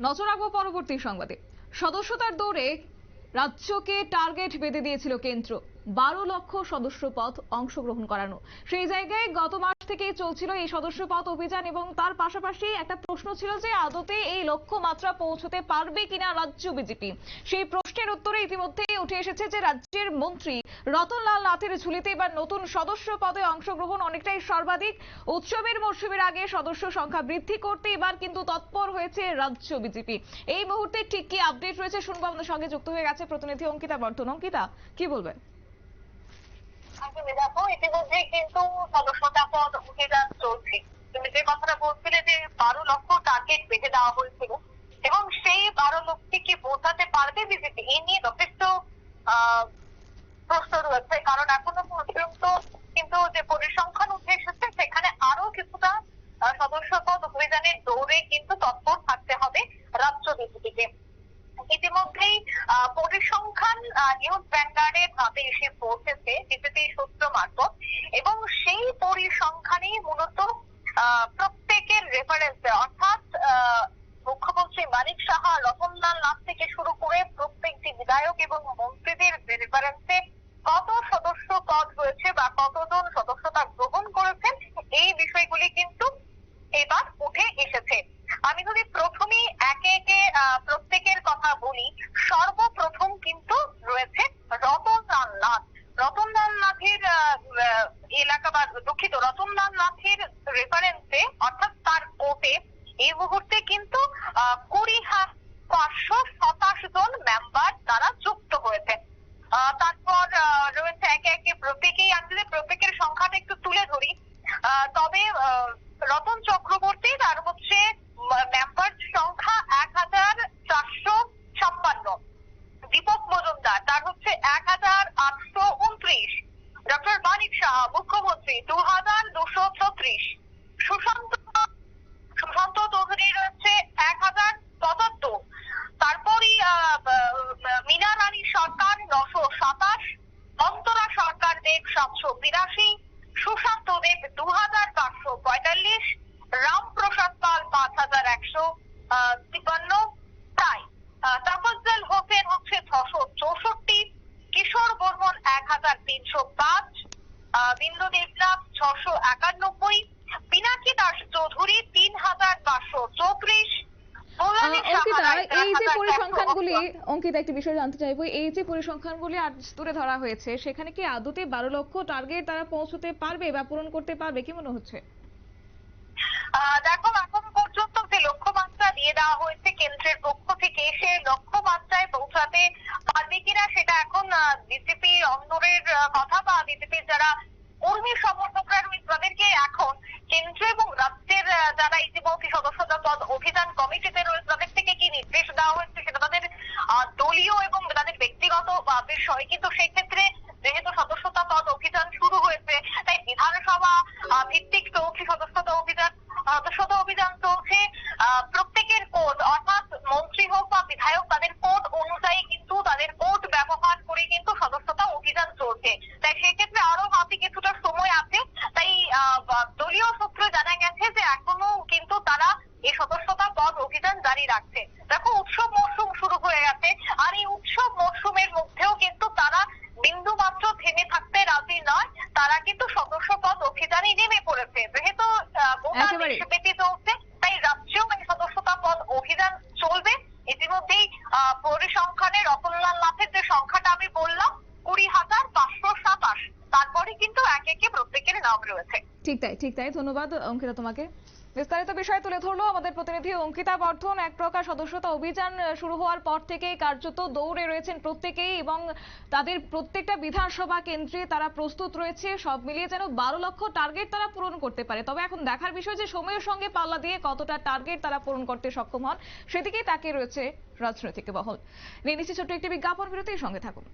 নজর রাখব পরবর্তী সংবাদে। সদস্যতার দৌড়ে রাজ্যকে টার্গেট বেঁধে দিয়েছিল কেন্দ্র। বারো লক্ষ সদস্য পদ অংশগ্রহণ করানো। সেই জায়গায় গত মাস থেকেই চলছিল এই সদস্য পদ অভিযান এবং তার পাশাপাশি একটা প্রশ্ন ছিল যে আদতে এই লক্ষ্যমাত্রা পৌঁছতে পারবে কিনা রাজ্য বিজেপি? সেই প্রশ্নের উত্তরে ইতিমধ্যেই উঠে এসেছে যে রাজ্যের মন্ত্রী রতনলাল নাথের ঝুলিতে এবার নতুন সদস্য পদে অংশগ্রহণ অনেকটাই সর্বাধিক। উৎসবের মরশুমের আগে সদস্য সংখ্যা বৃদ্ধি করতে এবার কিন্তু তৎপর হয়েছে রাজ্য বিজেপি। এই মুহূর্তে ঠিক কি আপডেট রয়েছে শুনব। আমাদের সঙ্গে যুক্ত হয়ে গেছে প্রতিনিধি অঙ্কিতা বর্তন অঙ্কিতা, কি বলবেন? আসলে দেখো ইতিমধ্যে কিন্তু সদস্যতা পদ অভিযান চলছে। তুমি যে কথাটা বলছিলে যে বারো লক্ষ টার্গেট বেঁধে দেওয়া হয়েছিল, এবং সেই বারো লক্ষকে বোঝাতে পারবে বিজেপি? এই নিয়ে যথেষ্ট প্রশ্ন রয়েছে, কারণ এখনও পর্যন্ত কিন্তু যে পরিসংখ্যান উঠে এসেছে, সেখানে আরও কিছুটা সদস্য পদ অভিযানের দৌড়ে কিন্তু তৎপর থাকতে হবে রাজ্য বিজেপিকে। ইতিমধ্যেই পরিসংখ্যান নিউজ ভ্যানগার্ডের হাতে এসে পৌঁছেছে বিজেপি সূত্র মারফত। এবং সেই পরিসংখ্যানই মূলত প্রত্যেকের রেফারেন্সে অর্থাৎ মুখ্যমন্ত্রী মানিক সাহা, রতনলাল নাথ থেকে শুরু করে প্রত্যেকটি বিধায়ক এবং মন্ত্রীদের রেফারেন্সে কত সদস্য পদ হয়েছে বা কতজন সদস্যতা গ্রহণ করেছেন, এই বিষয়গুলি কিন্তু এবার উঠে এসেছে। আমি যদি প্রথমেই একে একে আহ, প্রত্যেকের কথা বলি সর্বপ্রথম কিন্তু রয়েছে রতনলাল নাথ রতনলাল নাথের আহ, আহ, এলাকা দুঃখিত রতনলাল নাথের রেফারেন্সে অর্থাৎ তার কোর্টে এই মুহূর্তে কিন্তু কুড়ি পাঁচশো সাতাশ জন মেম্বার তারা যুক্ত হয়েছে। তারপর রয়েছে একে একে প্রত্যেকেই আসলে প্রত্যেকের সংখ্যাটা একটু তুলে ধরি তবে রতন চক্রবর্তী তার হচ্ছে মেম্বার সংখ্যা এক হাজার চারশো ছাপ্পান্ন দীপক মজুমদার তার হচ্ছে এক হাজার আটশো উনত্রিশ ডক্টর মানিক সাহা মুখ্যমন্ত্রী দু হাজার দুশো ছত্রিশ সুশান্ত সুশান্ত চৌধুরী রয়েছে এক হাজার পঁচাত্তর তারপরই আহ, আহ, মীনা রানী সরকার নশো সাতাশ অন্তরা সরকার দেব সাতশো বিরাশি সুশান্ত দেব দু হাজার পাঁচশো পঁয়তাল্লিশ রামপ্রসাদ পাল পাঁচ হাজার তিপ্পান্ন তাই। তাফাজ্জল হোসেন হচ্ছে ছশো চৌষট্টি কিশোর বর্মন এক হাজার তিনশো পাঁচ বিন্দু দেবনাথ ছশো একানব্বই পিনাকি দাস চৌধুরী তিন হাজার পাঁচশো চৌত্রিশ এই যে পরিসংখ্যানগুলি অঙ্কিতা একটি বিষয় জানতে চাইব এই যে পরিসংখ্যানগুলি আজ তুলে ধরা হয়েছে সেখানে কি আদতে বারো লক্ষ টার্গেট তারা পৌঁছতে পারবে বা পূরণ করতে পারবে কি মনে হচ্ছে? দেখো দিয়ে দেওয়া হয়েছে কেন্দ্রের পক্ষ থেকে। সে লক্ষ্যমাত্রায় পৌঁছাতে পারবে কিনা সেটা এখন বিজেপি অন্দরের কথা বা বিজেপির যারা কর্মী সমর্থকরা রয়েছে তাদেরকে এখন কেন্দ্র এবং রাজ্যের যারা ইতিমধ্যে সদস্যতা পদ অভিযান কমিটিতে রয়েছে, তাদের থেকে কি নির্দেশ দেওয়া হয়েছে সেটা তাদের দলীয় এবং তাদের ব্যক্তিগত বিষয়। কিন্তু সেই ক্ষেত্রে যেহেতু সদস্যতা পদ অভিযান শুরু হয়েছে, তাই বিধানসভা ভিত্তিক চলছে সদস্যতা অভিযান সদস্যতা অভিযান চলছে প্রত্যেকের কোড অর্থাৎ মন্ত্রী হোক বা বিধায়ক, তাদের কোড অনুযায়ী কিন্তু তাদের কোড ব্যবহার করে কিন্তু সদস্যতা অভিযান চলছে। তাই সেক্ষেত্রে আরও হাতে কিছুটা সময় আছে। তাই দলীয় সূত্রে জানা গেছে যে এখনও কিন্তু তারা এই সদস্যতা পদ অভিযান জারি রাখছে। দেখো, উৎসব মরশুম শুরু হয়ে গেছে। আর এই উৎসব মরশুমের মধ্যেও কিন্তু তারা বিন্দু মাত্র থেমে থাকতে রাজি নয়। তারা কিন্তু সদস্য পদ অভিযানে নেমে পড়েছে। একেবারেই। চলছে তাই রাজ্যেও এই সদস্যতা পদ অভিযান চলবে ইতিমধ্যেই পরিসংখ্যানে রতনলাল নাথের যে সংখ্যাটা আমি বললাম, কুড়ি হাজার পাঁচশো সাতাশ তারপরে কিন্তু এক একে ঠিক তাই ঠিক তাই। ধন্যবাদ, অঙ্কিতা তোমাকে। বিস্তারিত বিষয় তুলে ধরলো আমাদের প্রতিনিধি অঙ্কিতা বর্ধন, এক প্রকার সদস্যতা অভিযান শুরু হওয়ার পর থেকে কার্যত দৌড়ে রয়েছেন প্রত্যেকেই এবং তাদের প্রত্যেকটা বিধানসভা কেন্দ্রে তারা প্রস্তুত রয়েছে। সব মিলিয়ে যেন বারো লক্ষ টার্গেট তারা পূরণ করতে পারে। তবে এখন দেখার বিষয় যে সময়ের সঙ্গে পাল্লা দিয়ে কতটা টার্গেট তারা পূরণ করতে সক্ষম হন, সেদিকেই তাকিয়ে রয়েছে রাজনৈতিক মহল। নিয়ে নিচ্ছি ছোট্ট একটি বিজ্ঞাপন, বিরতির সঙ্গে থাকুন।